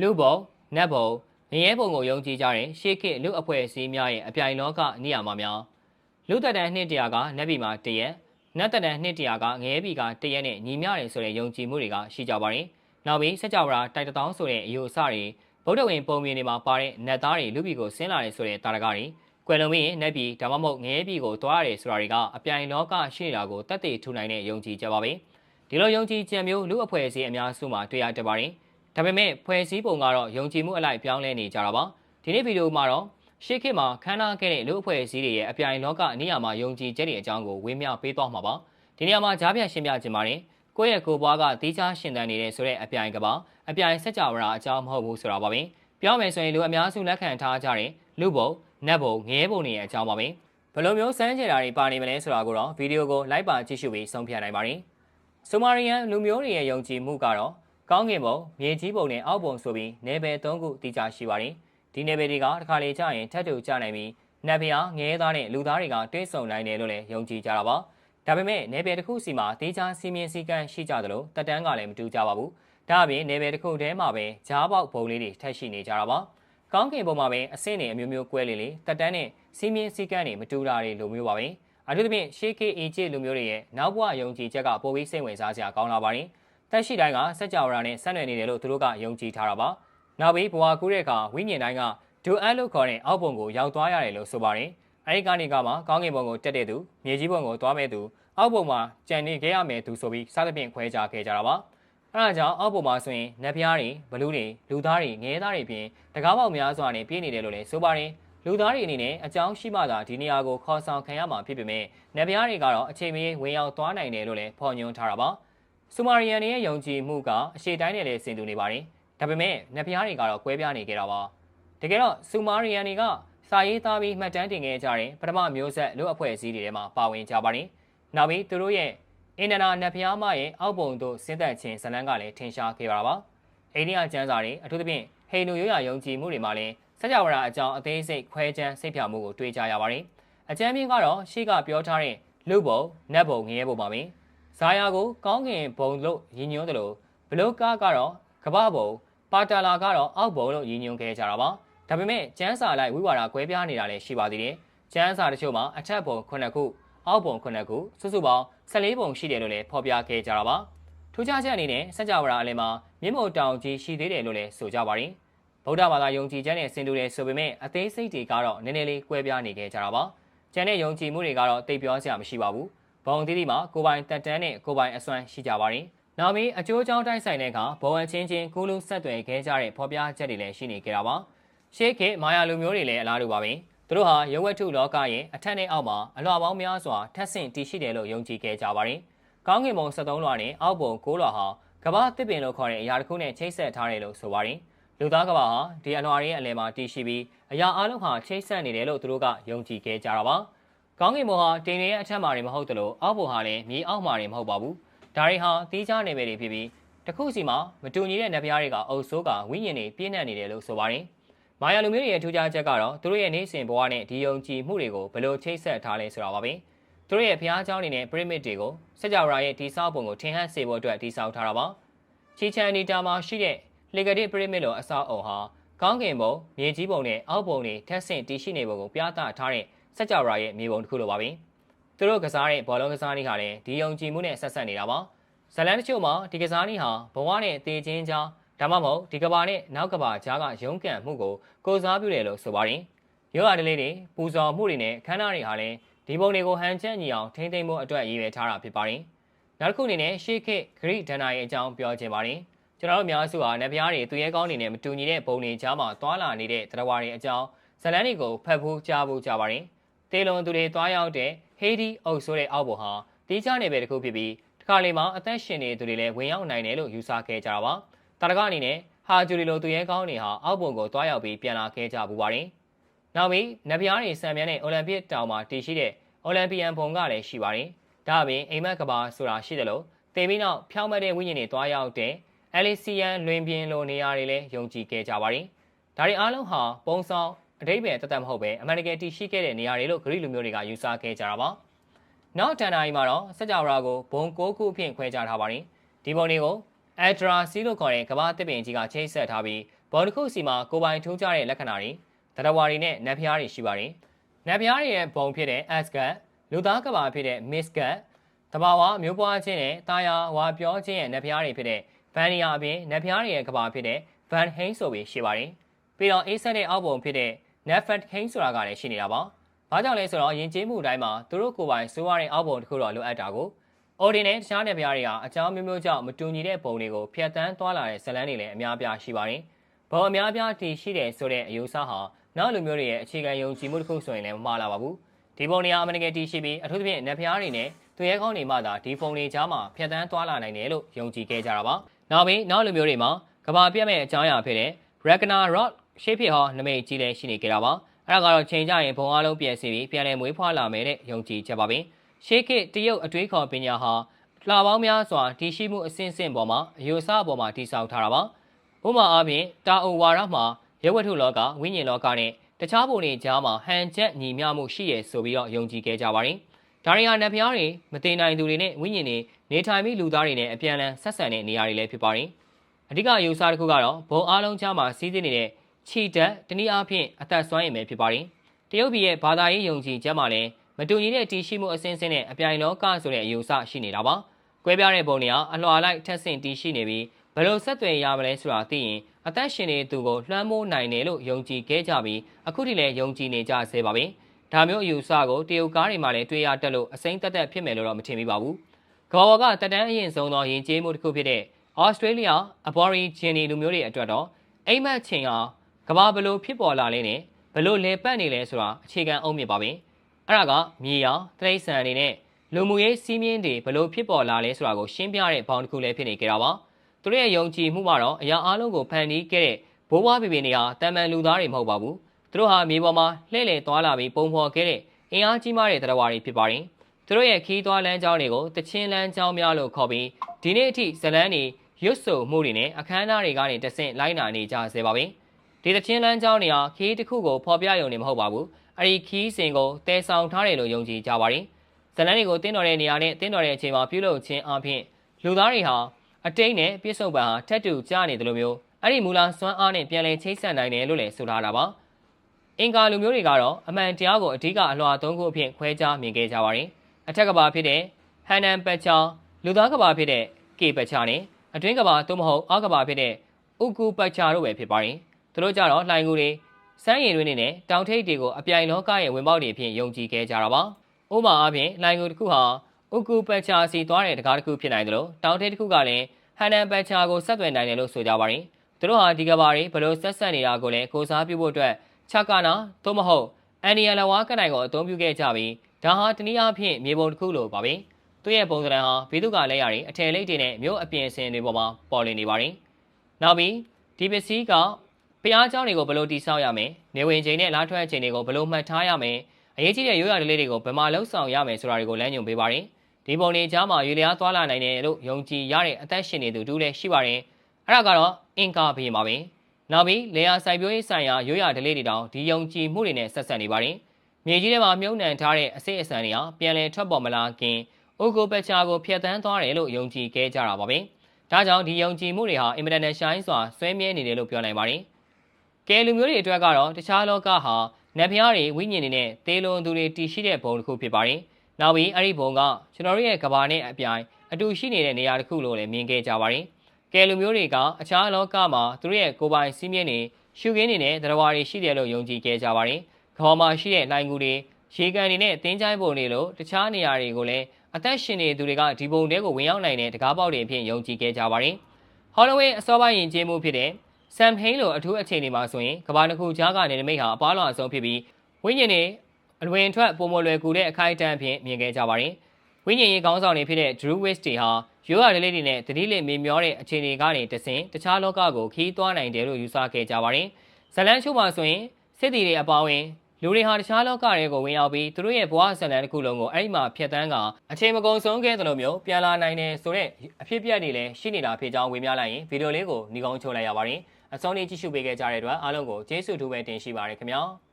လူဘုံနတ်ဘုံငရဲဘုံကိုယုံကြည်ကြတဲ့ရှေးခေတ်လူအဖွဲ့အစည်းများရဲ့အပြိုင်လောကနေရာမှာများလူသက်တမ်းနှစ်တရာကနတ်ပြည်မှာတရက်နတ်သက်တမ်းနှစ်တရာကငရဲပြည်ကတရက်နဲ့ညီမျှတယ်ဆိုတဲ့ယုံကြည်မှုတွေကရှိကြပါတယ်။နောက်ပြီးစကြဝဠာတိုက်တထောင်းဆိုတဲ့အယူအဆတွေဗုဒ္ဓဝင်ပုံမြင်တွေမှာပါတဲ့နတ်သားတွေလူပြည်ကိုဆင်းလာတယ်ဆိုတဲ့တာရကတွေကွယ်လွန်ပြီးနတ်ပြည်ဒါမှမဟုတ်ငရဲပြည်ကိုတွားရတယ်ဆိုတာတွေကအပြိုင်လောကရှိနေတာကိုတက်တည်ထူနိုင်တဲ့ယုံကြည်ကြပါပဲ။ဒီလိုယုံကြည်ကြံမျိုးလူအဖွဲ့အစည်းအများစုမှာတွေ့ရတတ်ပါတယ်။ ဒါပေမဲ့ဖွဲ့စည်းပုံကတော့ယုံကြည်မှုအလိုက်ပြောင်းလဲနေကြတာပါ။ဒီနေ့ဗီဒီယိုမှာတော့ရှေ့ခေတ်မှာခန်းနာခဲ့တဲ့လူအဖွဲ့အစည်းတွေရဲ့အပြိုင်လောကအနည်းအမှာယုံကြည်ချက်တွေအကြောင်းကိုဝေမျှပေးသွားမှာပါ။ဒီနေရာမှာကြားပြရှင်းပြခြင်းပါတယ်။ကိုယ့်ရဲ့ကိုယ်ပွားကတီးခြားရှင်သန်နေတဲ့ဆိုတဲ့အပြိုင်ကပါအပြိုင်စက်ကြဝဠာအကြောင်းမဟုတ်ဘူးဆိုတာပါပဲ။ပြောမယ်ဆိုရင်လူအများစုလက်ခံထားကြတဲ့လူဘုံနတ်ဘုံငရဲဘုံတွေရဲ့အကြောင်းပါပဲဘယ်လိုမျိုးစမ်းကြတာတွေပါနေမလဲဆိုတာကိုတော့ဗီဒီယိုကိုလိုက်ပါကြည့်ရှုပြီးဆုံးဖြတ်နိုင်ပါတယ်ဆိုမာရီယန်လူမျိုးတွေရဲ့ယုံကြည်မှုကတော့ ကောင်းကင်ဘုံမြေကြီးဘုံနဲ့အောက်ဘုံဆိုပြီးနေပယ်၃ခုတည်ကြရှိပါတယ်ဒီနေပယ်တွေကတစ်ခါလေကြာရင်ထပ်တူကြနိုင်ပြီးနတ်ဖျားငဲသားနဲ့လူသားတွေကတွဲဆုံနိုင်တယ်လို့လည်းယုံကြည်ကြတာပါဒါပေမဲ့နေပယ်တစ်ခုစီမှာတေးချာစီမင်းစည်းကမ်းရှိကြသလိုတက်တန်းကလည်းမတူကြပါဘူးဒါအပြင်နေပယ်တစ်ခုတည်းမှာပဲဂျားပေါက်ဘုံလေးတွေထပ်ရှိနေကြတာပါကောင်းကင်ဘုံမှာပဲအဆင့်တွေအမျိုးမျိုးကွဲလေလေတက်တန်းနဲ့စီးမြင့်စည်းကမ်းတွေမတူတာတွေလိုမျိုးပါပဲအထူးသဖြင့်ရှေးကေအေဂျစ်လူမျိုးတွေရဲ့နောက်ဘဝယုံကြည်ချက်ကပိုပြီးစိတ်ဝင်စားစရာကောင်းလာပါတယ် တက်ရှိတိုင်းကစက်ကြောရာနဲ့ဆက်နွယ်နေတယ်လို့သူတို့ကယုံကြည်ထားတာပါနောက်ပြီးဘဝကူးတဲ့အခါဝိညာဉ်တိုင်းကဒူအပ်လို့ခေါ်တဲ့အောက်ဘုံကိုရောက်သွားရတယ်လို့ဆိုပါတယ်အဲဒီကနေကမှကောင်းကင်ဘုံကိုတက်တဲ့သူမြေကြီးဘုံကိုသွားမဲ့သူအောက်ဘုံမှာကြံနေခဲ့ရမယ်သူဆိုပြီးစားသဖြင့်ခွဲခြားခဲ့ကြတာပါအဲဒါကြောင့်အောက်ပုံမှာဆိုရင်နက်ဖျားတွေဘလူးတွေလူသားတွေငဲသားတွေပြင်တကားပေါက်များစွာနဲ့ပြည့်နေတယ်လို့လည်းဆိုပါတယ်လူသားတွေအနေနဲ့အကြောင်းရှိမှသာဒီနေရာကိုခေါ်ဆောင်ခံရမှာဖြစ်ပေမဲ့နက်ဖျားတွေကတော့အချိန်မီဝင်ရောက်သွားနိုင်တယ်လို့လည်းဖော်ညွှန်းထားတာပါ ဆူမာရီယန်တွေရဲ့ယုံကြည်မှုကအရှိတိုင်းနဲ့လည်းဆင်တူနေပါတယ်ဒါပေမဲ့နက်ဖျားတွေကတော့ကွဲပြားနေကြတာပါတကယ်တော့ဆူမာရီယန်တွေကစာရေးသားပြီးမှတ်တမ်းတင်ခဲ့ကြတဲ့ပထမမျိုးဆက်လူအဖွဲ့အစည်းတွေထဲမှာပါဝင်ကြပါတယ်နောက်ပြီးသူတို့ရဲ့အင်ဒနာနတ်ဖျားမရဲ့အောက်ပုံတို့ဆင်းသက်ခြင်းဇလန်းကလည်းထင်ရှားခဲ့ပါပါ။အိန္ဒိယကျမ်းစာတွေအထူးသဖြင့်ဟိန္ဒူရိုးရာယုံကြည်မှုတွေမှာလည်းစကြဝဠာအကြောင်းအသေးစိတ်ခွဲခြမ်းစိတ်ဖြာမှုကိုတွေ့ကြရပါတယ်။အကျမ်းပြင်းကတော့ရှေ့ကပြောထားတဲ့လူဘုံနတ်ဘုံငရဲဘုံပါပဲ။ ဇာယာကိုကောင်းကင်ဘုံလို့ရည်ညွှန်းတယ်လို့ဘလုကာကတော့ကပဘုံပါတာလာကတော့အောက်ဘုံလို့ရည်ညွှန်းခဲ့ကြတာပါ။ဒါပေမဲ့ကျမ်းစာလိုက်ဝိဝါဒကွဲပြားနေတာလည်းရှိပါသေးတယ်။ကျမ်းစာတချို့မှာအထက်ဘုံခုနှစ်ခုအောက်ပုံခုနှစ်ခုစုစုပေါင်း14ပုံရှိတယ်လို့လည်းဖော်ပြခဲ့ကြတာပါထူးခြားချက်အနေနဲ့စัจ java အလယ်မှာမြင့်မို့တောင်ကြီးရှိသေးတယ်လို့လည်းဆိုကြပါတယ်ဗုဒ္ဓဘာသာယုံကြည်ချက်နဲ့ဆင်တူတယ်ဆိုပေမဲ့အသေးစိတ်တွေကတော့နည်းနည်းလေးကွဲပြားနေခဲ့ကြတာပါကျန်တဲ့ယုံကြည်မှုတွေကတော့တိတ်ပြောစရာမရှိပါဘူး ဘုံသီးသီးမှာကိုပိုင်တက်တန်းနဲ့ကိုပိုင်အစွမ်းရှိကြပါတယ်နောက်ပြီးအကျိုးအကြောင်းတိုက်ဆိုင်တဲ့အခါဘဝအချင်းချင်းကူးလူဆက်သွယ်ခဲ့ကြတဲ့ဖော်ပြချက်တွေလည်းရှိနေကြတာပါရှေးခေတ်မာယာလူမျိုးတွေလည်းအလားတူပါပဲသူတို့ဟာရုပ်ဝတ္ထုလောကရဲ့အထက်နဲ့အောက်မှာအလွှာပေါင်းများစွာထက်ဆင့်တည်ရှိတယ်လို့ယုံကြည်ခဲ့ကြပါတယ်။ကောင်းကင်ဘုံ73လွှာနဲ့အောက်ဘုံ9လွှာဟာကမ္ဘာတစ်ပင်လို့ခေါ်တဲ့အရာတစ်ခုနဲ့ချိတ်ဆက်ထားတယ်လို့ဆိုပါတယ်။လူသားကမ္ဘာဟာဒီအလွှာရဲ့အလယ်မှာတည်ရှိပြီးအရာအလုံးဟာချိတ်ဆက်နေတယ်လို့သူတို့ကယုံကြည်ခဲ့ကြတာပါ။ ကောင်းကင်ဘုံဟာတင်နေရဲ့အထက်မှာတွေမဟုတ်တယ်လို့အောက်ဘုံဟာလည်းမြေအောက်မှာတွေမဟုတ်ပါဘူး။ဒါတွေဟာတီးခြားနေပဲတွေဖြစ်ပြီးတခုစီမှာမတူညီတဲ့နဗျားတွေကအုပ်စိုးကဝိညာဉ်တွေပြည့်နှက်နေတယ်လို့ဆိုပါတယ်။မာယာလူမျိုးတွေရဲ့ထူးခြားချက်ကတော့သူတို့ရဲ့နေစဉ်ဘဝနဲ့ဒီယုံကြည်မှုတွေကိုဘယ်လိုချိတ်ဆက်ထားလဲဆိုတာပါပဲ။သူတို့ရဲ့ဘုရားကျောင်းတွေနဲ့ pyramid တွေကိုစကြဝဠာရဲ့ဒီဆောက်ပုံကိုထင်ဟပ်စေဖို့အတွက်ဒီဆောက်ထားတာပါ။ချီချန်နီတာမှာရှိတဲ့ Legacy pyramid လိုအဆောက်အုံဟာကောင်းကင်ဘုံမြေကြီးဘုံနဲ့အောက်ဘုံတွေထက်ဆင့်တည်ရှိနေပုံကိုပြသထားတဲ့ စကြဝဠာရဲ့မြေပုံတစ်ခုလိုပါပဲ။သူတို့ကစားတဲ့ဘောလုံးကစားနည်းဟာလည်းဒီယုံကြည်မှုနဲ့ဆက်ဆက်နေတာပါ။ဇလန်တချို့မှာဒီကစားနည်းဟာဘဝနဲ့တည်ခြင်းကြားဒါမှမဟုတ်ဒီကဘာနဲ့နောက်ကဘာကြားကရုန်းကန်မှုကိုကိုစားပြုတယ်လို့ဆိုပါတယ်။ရောဂါတလေးတွေပူဇော်မှုတွေနဲ့ခန္ဓာတွေဟာလည်းဒီပုံတွေကိုဟန်ချက်ညီအောင်ထိမ့်သိမ့်မှုအတွက်ရည်ရွယ်ထားတာဖြစ်ပါတယ်။နောက်တစ်ခုအနေနဲ့ရှေးခေတ်ဂရိဒဏ္ဍာရဲ့အကြောင်းပြောချင်ပါတယ်။ကျွန်တော်တို့အများစုဟာနဗျားတွေသူရဲကောင်းတွေနဲ့မတူညီတဲ့ပုံတွေကြားမှာတွာလာနေတဲ့တရားဝါတွေအကြောင်းဇလန်းတွေကိုဖတ်ဖို့ကြားဖို့ကြပါတယ်။ တေလွန်သူတွေတွားရောက်တဲ့ဟေဒီအုပ်ဆိုတဲ့အောက်ဘုံဟာတီးခြားနေပဲတစ်ခုဖြစ်ပြီးတခါလေမှာအသက်ရှင်နေသူတွေလည်းဝင်ရောက်နိုင်တယ်လို့ယူဆခဲ့ကြတာပါ။တာရကအနေနဲ့ဟာဂျူလီလိုသူရဲကောင်းတွေဟာအောက်ပုံကိုတွားရောက်ပြီးပြန်လာခဲ့ကြပူပါတယ်။နောက်ပြီးနဗျားတွေဆံမြန်းတဲ့အိုလံပစ်တောင်မှာတည်ရှိတဲ့အိုလံပီယံဘုံကလည်းရှိပါတယ်။ဒါအပြင်အိမ်မက်ကဘာဆိုတာရှိတယ်လို့တင်ပြီးနောက်ဖြောင်းမတဲ့ဝိညာဉ်တွေတွားရောက်တဲ့အလီစီယန်လွင်ပြင်လိုနေရာတွေလည်းယုံကြည်ခဲ့ကြပါတယ်။ဒါတွေအားလုံးဟာပုံဆောင် အတိပ္ပယ်တသက်မဟုတ်ပဲအမေရိကန်တည်ရှိခဲ့တဲ့နေရာတွေလို့ဂရိလူမျိုးတွေကယူဆခဲ့ကြတာပါ။နောက်တန်တာကြီးမှာတော့စကြဝဠာကိုဘုံ၉ခုအဖြစ်ခွဲခြားထားပါတယ်။ဒီပုံတွေကိုအက်ဒရာစီလို့ခေါ်တဲ့ကမ္ဘာတစ်ပင်ကြီးကချိတ်ဆက်ထားပြီးဘော်တစ်ခုစီမှာကိုပိုင်ထိုးကြတဲ့လက္ခဏာတွေတရဝါတွေနဲ့နတ်ဖျားတွေရှိပါတယ်။နတ်ဖျားတွေရဲ့ဘုံဖြစ်တဲ့ ascat လူသားကဘာဖြစ်တဲ့ miscat တဘာဝမျိုးပွားခြင်းနဲ့တာယာဝါပြောခြင်းရဲ့နတ်ဖျားတွေဖြစ်တဲ့ vania အပြင်နတ်ဖျားတွေရဲ့ကဘာဖြစ်တဲ့ van hain ဆိုပြီးရှိပါတယ်။ပြီးတော့ a set ရဲ့အောက်ဘုံဖြစ်တဲ့ nefat hain ဆိုတာကလည်းရှိနေတာပါ။ဘာကြောင့်လဲဆိုတော့ယဉ်ကျေးမှုတိုင်းမှာသူတို့ကိုယ်ပိုင်စိုးရတဲ့အောက်ဘုံတစ်ခုတော့လိုအပ်တာကို ordin နဲ့တခြားနယ်ပြားတွေဟာအကြောင်းမျိုးမျိုးကြောင့်မတူညီတဲ့ပုံတွေကိုဖျက်ဆီးသွားလာတဲ့ဇလန်းတွေလည်းအများအပြားရှိပါတယ်။ဘုံအများအပြားတည်ရှိတယ်ဆိုတဲ့အယူဆဟာနောက်လူမျိုးတွေရဲ့အခြေခံယုံကြည်မှုတစ်ခုဆိုရင်လည်းမမှားလာပါဘူး။ဒီပုံတွေဟာအမှန်တကယ်တည်ရှိပြီးအထူးသဖြင့်နယ်ပြားတွေနဲ့သူရဲကောင်းတွေမှသာဒီပုံတွေကြားမှာဖျက်ဆီးသွားလာနိုင်တယ်လို့ယုံကြည်ခဲ့ကြတာပါ။နောက်ပြီးနောက်လူမျိုးတွေမှာကဘာပြတ်မဲ့အကြောင်းအရာဖြစ်တဲ့ Ragnarok ရှေ့ဖြစ်ဟောနမိတ်ကြီးလည်းရှိနေကြတာပါ။အဲ့ဒါကတော့ချိန်ကြရင်ဘုံအလုံးပြည့်စည်ပြီးပြန်လည်မွေးဖွားလာမယ်တဲ့ယုံကြည်ချက်ပါပဲ။ရှေးခေတ်တရုတ်အတွေးခေါ်ပညာဟာလှပေါင်းများစွာတည်ရှိမှုအစဉ်စဉ်ပေါ်မှာအယူအဆပေါ်မှာတည်ဆောက်ထားတာပါ။ဥပမာအားဖြင့်တာအိုဝါရမှာရဲဝတ္ထုလောကဝိညာဉ်လောကနဲ့တခြားပုံတွေကြားမှာဟန်ချက်ညီမျှမှုရှိရဆိုပြီးတော့ယုံကြည်ခဲ့ကြပါတယ်။ဒါရီဟာနတ်ဖျားတွေမတင်နိုင်သူတွေနဲ့ဝိညာဉ်တွေနေထိုင်ပြီးလူသားတွေနဲ့အပြန်အလှန်ဆက်ဆံတဲ့နေရာတွေလည်းဖြစ်ပါတယ်။အဓိကယူဆတစ်ခုကတော့ဘုံအားလုံးကြားမှာစီးသင်းနေတဲ့ ခြိတက်တနည်းအားဖြင့်အသက်ဆွမ်းရည်ပဲဖြစ်ပါတယ်။တရုတ်ပြည်ရဲ့ဘာသာရေးယုံကြည်ချက်မှာလည်းမတူညီတဲ့တည်ရှိမှုအစဉ်စဉ်နဲ့အပြိုင်လောကဆိုတဲ့အယူဆရှိနေတာပါ။ကွဲပြားတဲ့ပုံတွေဟာအလွှာလိုက်ထက်ဆင့်တည်ရှိနေပြီးဘယ်လိုဆက်သွယ်ရမလဲဆိုတာသိရင်အသက်ရှင်နေသူကိုလွှမ်းမိုးနိုင်တယ်လို့ယုံကြည်ခဲ့ကြပြီးအခုထိလည်းယုံကြည်နေကြဆဲပါပဲ။ဒါမျိုးအယူဆကိုတရုတ်ကားတွေမှာလည်းတွေ့ရတတ်လို့အစိမ့်တက်တက်ဖြစ်မယ်လို့တော့မထင်မိပါဘူး။ကမ္ဘာပေါ်ကတက်တန်းအရင်ဆုံးသောယဉ်ကျေးမှုတစ်ခုဖြစ်တဲ့ဩစတြေးလျ Aborigine လူမျိုးတွေအတွက်တော့အိမ်မက်ချင်းဟာ ကဘာဘလို့ဖြစ်ပေါ်လာလဲနဲ့ဘလို့လဲပတ်နေလဲဆိုတာအခြေခံအုံမြစ်ပါပဲအဲ့ဒါကမြေရောင်တရိษံအနေနဲ့လူမှုရေးစီးမြင့်တွေဘလို့ဖြစ်ပေါ်လာလဲဆိုတာကိုရှင်းပြတဲ့ဘောင်တစ်ခုလည်းဖြစ်နေကြတာပါသူတို့ရဲ့ယုံကြည်မှုမှာတော့အရာအလုံးကိုဖန်တီးခဲ့တဲ့ဘိုးဘွားပေပေတွေဟာတမန်လူသားတွေမဟုတ်ပါဘူးသူတို့ဟာမြေပေါ်မှာလှည့်လည်သွားလာပြီးပုံဖော်ခဲ့တဲ့အင်အားကြီးမားတဲ့တရားဝါတွေဖြစ်ပါတယ်သူတို့ရဲ့ခီးသွားလမ်းကြောင်းတွေကိုတချင်းလမ်းကြောင်းများလို့ခေါ်ပြီးဒီနေ့အထိဇလန်းတွေရွတ်ဆိုမှုတွေနဲ့အခမ်းအနားတွေကနေတဆင့်လိုက်နာနေကြဆဲပါပဲ ဒီတချင်းလမ်းကြောင်းတွေဟာခီးတစ်ခုကိုဖော်ပြရုံနဲ့မဟုတ်ပါဘူးအဲ့ဒီခီးစဉ်ကိုတဲဆောင်ထားတယ်လို့ယုံကြည်ကြပါတယ်ဇလန်းတွေကိုတင်းတော်တဲ့နေရာနဲ့တင်းတော်တဲ့အချိန်မှာပြုလုပ်ခြင်းအပြင်လူသားတွေဟာအတိတ်နဲ့ပြစ္ဆုတ်ပံဟာထက်တူကြနေတယ်လို့မျိုးအဲ့ဒီမူလာစွမ်းအားနဲ့ပြန်လည်ချိတ်ဆက်နိုင်တယ်လို့လည်းဆိုထားတာပါအင်္ဂါလူမျိုးတွေကတော့အမှန်တရားကိုအဓိကအလွှာသုံးခုအဖြစ်ခွဲခြားမြင်ခဲ့ကြပါတယ်အထက်ကဘာဖြစ်တဲ့ဟန်နန်ပက်ချာလူသားကဘာဖြစ်တဲ့ကေပက်ချာနဲ့အတွင်းကဘာသို့မဟုတ်အောက်ကဘာဖြစ်တဲ့ဥကူပက်ချာတို့ပဲဖြစ်ပါတယ် သူတို့ကြတော့လှိုင်ကူတွေစမ်းရည်တွေနဲ့တောင်ထိပ်တွေကိုအပြိုင်လောကရဲ့ဝင်ပေါက်တွေအဖြစ်ယုံကြည်ခဲ့ကြတာပါဥပမာအားဖြင့်လှိုင်ကူတစ်ခုဟာဥကူပက်ချာစီသွားတဲ့တကားတစ်ခုဖြစ်နိုင်တယ်လို့တောင်ထိပ်တစ်ခုကလည်းဟန်နန်ပက်ချာကိုဆက်သွယ်နိုင်တယ်လို့ဆိုကြပါတယ်သူတို့ဟာဒီကဘာတွေဘလို့ဆက်ဆက်နေတာကိုလည်းကိုစားပြုဖို့အတွက်ချက်ကနာသို့မဟုတ်အန်နီယလဝါကနိုင်ကိုအသုံးပြုခဲ့ကြပြီးဒါဟာတနည်းအားဖြင့်မြေပုံတစ်ခုလိုပါပဲသူ့ရဲ့ပုံစံဟာဘီသူကလက်ရည်အထည်လိပ်တွေနဲ့မြို့အပြင်ဆင်တွေပေါ်မှာပေါ်လည်နေပါတယ်နောက်ပြီးဒီပစ္စည်းက ဖျားเจ้าတွေကိုဘယ်လိုတိဆောက်ရမလဲနေဝင်ချိန်နဲ့လားထွက်ချိန်တွေကိုဘယ်လိုမှတ်ထားရမလဲအရေးကြီးတဲ့ရိုးရာဓလေ့တွေကိုဘယ်မှာလှုပ်ဆောင်ရမယ်ဆိုတာတွေကိုလမ်းညွှန်ပေးပါတယ်ဒီပုံတွေကြားမှာရွေလျားသွားလာနိုင်တယ်လို့ယုံကြည်ရတဲ့အသက်ရှင်နေသူတူလည်းရှိပါတယ်အဲ့ဒါကတော့အင်ကာဘေးပါပဲနောက်ပြီးလေယာစိုက်ပျိုးရေးဆိုင်ရာရိုးရာဓလေ့တွေတောင်ဒီယုံကြည်မှုတွေနဲ့ဆက်ဆက်နေပါတယ်မြေကြီးထဲမှာမြုံနှံထားတဲ့အစိတ်အစံတွေဟာပြန်လည်ထွက်ပေါ်မလာခင်အိုကိုပက်ချာကိုဖျက်ဆီးသွားတယ်လို့ယုံကြည်ခဲ့ကြတာပါပဲဒါကြောင့်ဒီယုံကြည်မှုတွေဟာအင်မတန်နဲ့ရှိုင်းစွာဆွဲမြဲနေတယ်လို့ပြောနိုင်ပါတယ် ကဲလူမျိုးတွေအတွက်ကတော့တခြားလောကဟာနတ်ဖျားတွေဝိညာဉ်တွေနဲ့သေလွန်သူတွေတည်ရှိတဲ့ဘုံတစ်ခုဖြစ်ပါတယ်။နောက်ပြီးအဲ့ဒီဘုံကကျွန်တော်တို့ရဲ့ကဘာနဲ့အပြိုင်အတူရှိနေတဲ့နေရာတစ်ခုလို့လည်းမြင်ခဲ့ကြပါတယ်။ကဲလူမျိုးတွေကအခြားလောကမှာသူတို့ရဲ့ကိုယ်ပိုင်စီးမြင့်နေရှုခင်းနေတဲ့သရဝါတွေရှိတယ်လို့ယုံကြည်ခဲ့ကြပါတယ်။ကဘာမှာရှိတဲ့လိုင်ကူတွေရေကန်တွေနဲ့တင်းချိုင်းပုံတွေလို့တခြားနေရာတွေကိုလည်းအသက်ရှင်နေသူတွေကဒီဘုံတဲကိုဝင်ရောက်နိုင်တဲ့တကားပေါက်တွေအဖြစ်ယုံကြည်ခဲ့ကြပါတယ်။ဟောလဝင်းအစောပိုင်းယဉ်ကျေးမှုဖြစ်တဲ့ ဆမ်ဟိန်းလိုအထူးအခြေအနေမှာဆိုရင်ကဘာတစ်ခုကြားကနေနမိတ်ဟာအပါလွန်အဆုံးဖြစ်ပြီးဝိညာဉ်တွေအလွင်ထွက်ပုံမလွယ်ကူတဲ့အခိုက်အတန့်အဖြစ်မြင်ခဲ့ကြပါတယ်။ဝိညာဉ်ရေးခေါင်းဆောင်တွေဖြစ်တဲ့ Drew West တွေဟာရိုးရာလေးတွေနဲ့တတိလေးမေမျောတဲ့အခြေအနေကနေတဆင်တခြားလောကကိုခီးသွားနိုင်တယ်လို့ယူဆခဲ့ကြပါတယ်။ဇလန်ချို့မှာဆိုရင်စစ်တီတွေအပါအဝင်လူတွေဟာတခြားလောကတွေကိုဝင်ရောက်ပြီးသူတို့ရဲ့ဘဝဇလန်တစ်ခုလုံးကိုအဲ့ဒီမှာဖျက်ဆီးကအချိန်မကုန်ဆုံးခဲ့သလိုမျိုးပြန်လာနိုင်တယ်ဆိုတဲ့အဖြစ်အပျက်တွေလည်းရှိနေတာဖြစ်ကြောင်းဝေမျှလိုက်ရင်ဗီဒီယိုလေးကိုညီကောင်းချုပ်လိုက်ရပါတယ်။ အစောနေ့ကြည့်ရှုပေးခဲ့ကြတဲ့အတွက်အားလုံးကိုကျေးဇူးတူပဲတင်ရှိပါရခင်ဗျာ။